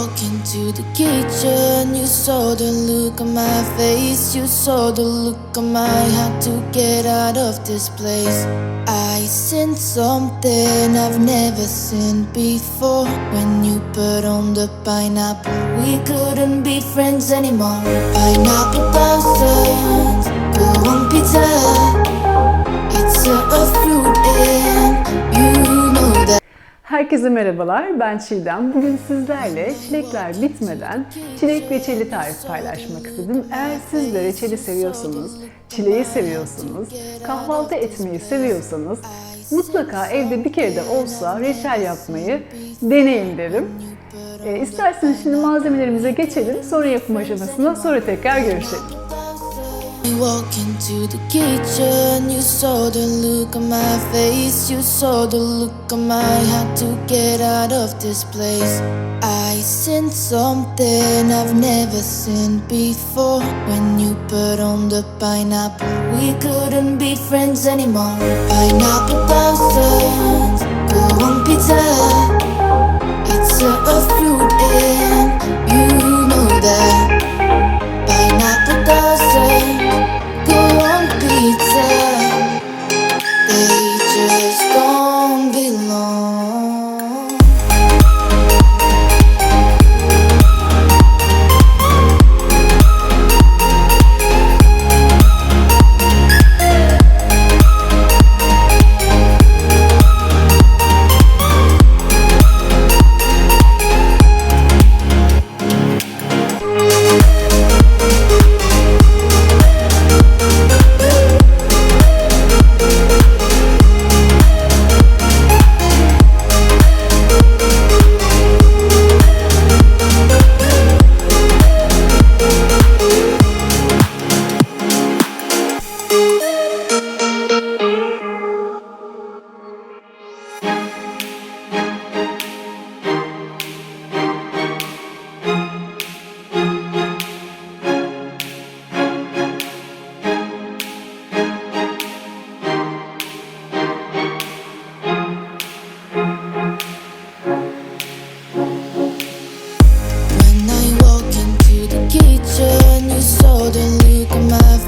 walk into the kitchen, you saw the look on my face, you saw the look on my had to get out of this place. I seen something I've never seen before. When you put on the pineapple, we couldn't be friends anymore. Pineapple thousands, go on pizza. Herkese merhabalar, ben Çiğdem. Bugün sizlerle çilekler bitmeden çilek reçeli tarifi paylaşmak istedim. Eğer siz de reçeli seviyorsanız, çileği seviyorsanız, kahvaltı etmeyi seviyorsanız mutlaka evde bir kere de olsa reçel yapmayı deneyin derim. E, isterseniz şimdi malzemelerimize geçelim, sonra yapım aşamasına, sonra tekrar görüşelim. You walk into the kitchen, you saw the look on my face, you saw the look on my had to get out of this place. I seen something I've never seen before. When you put on the pineapple, we couldn't be friends anymore. Pineapple thousands,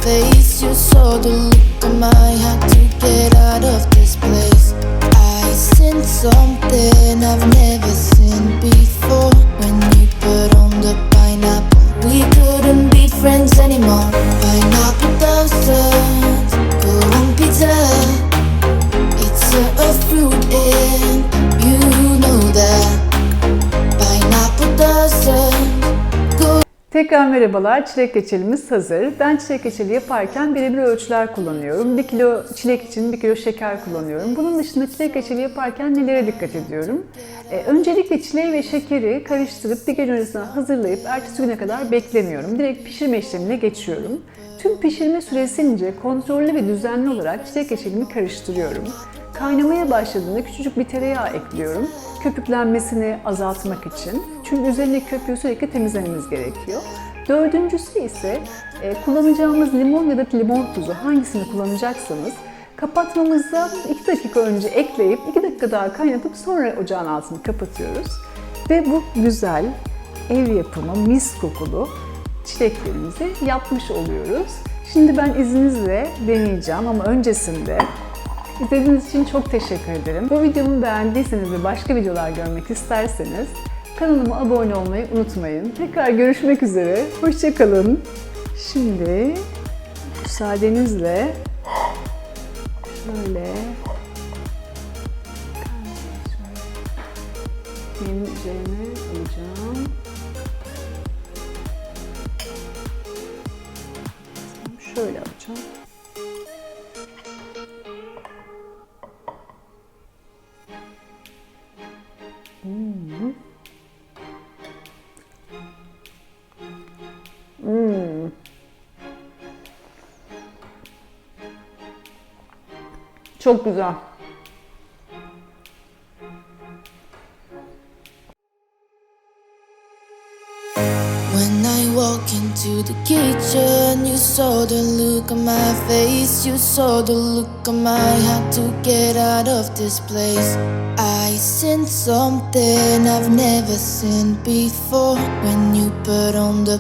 face, you saw the look on my had Tekrar merhabalar, çilek reçelimiz hazır. Ben çilek reçeli yaparken birebir ölçüler kullanıyorum. 1 kilo çilek için 1 kilo şeker kullanıyorum. Bunun dışında çilek reçeli yaparken nelere dikkat ediyorum? Ee, öncelikle çileği ve şekeri karıştırıp bir gece öncesine hazırlayıp ertesi güne kadar beklemiyorum. Direkt pişirme işlemine geçiyorum. Tüm pişirme süresince kontrollü ve düzenli olarak çilek reçelimi karıştırıyorum. Kaynamaya başladığında küçücük bir tereyağı ekliyorum. Köpüklenmesini azaltmak için. Çünkü üzerindeki köpüğü sürekli temizlememiz gerekiyor. Dördüncüsü ise e, kullanacağımız limon ya da limon tuzu hangisini kullanacaksanız kapatmamızdan 2 dakika önce ekleyip 2 dakika daha kaynatıp sonra ocağın altını kapatıyoruz. Ve bu güzel ev yapımı mis kokulu çileklerimizi yapmış oluyoruz. Şimdi ben izninizle deneyeceğim ama öncesinde İzlediğiniz için çok teşekkür ederim. Bu videomu beğendiyseniz ve başka videolar görmek isterseniz kanalıma abone olmayı unutmayın. Tekrar görüşmek üzere. Hoşçakalın. Şimdi müsaadenizle şöyle benim alacağım. Şöyle alacağım. Çok güzel. When I walk into the kitchen, you saw the look on my face, you saw the look on my had to get out of this place. I seen something I've never seen before. When you put on the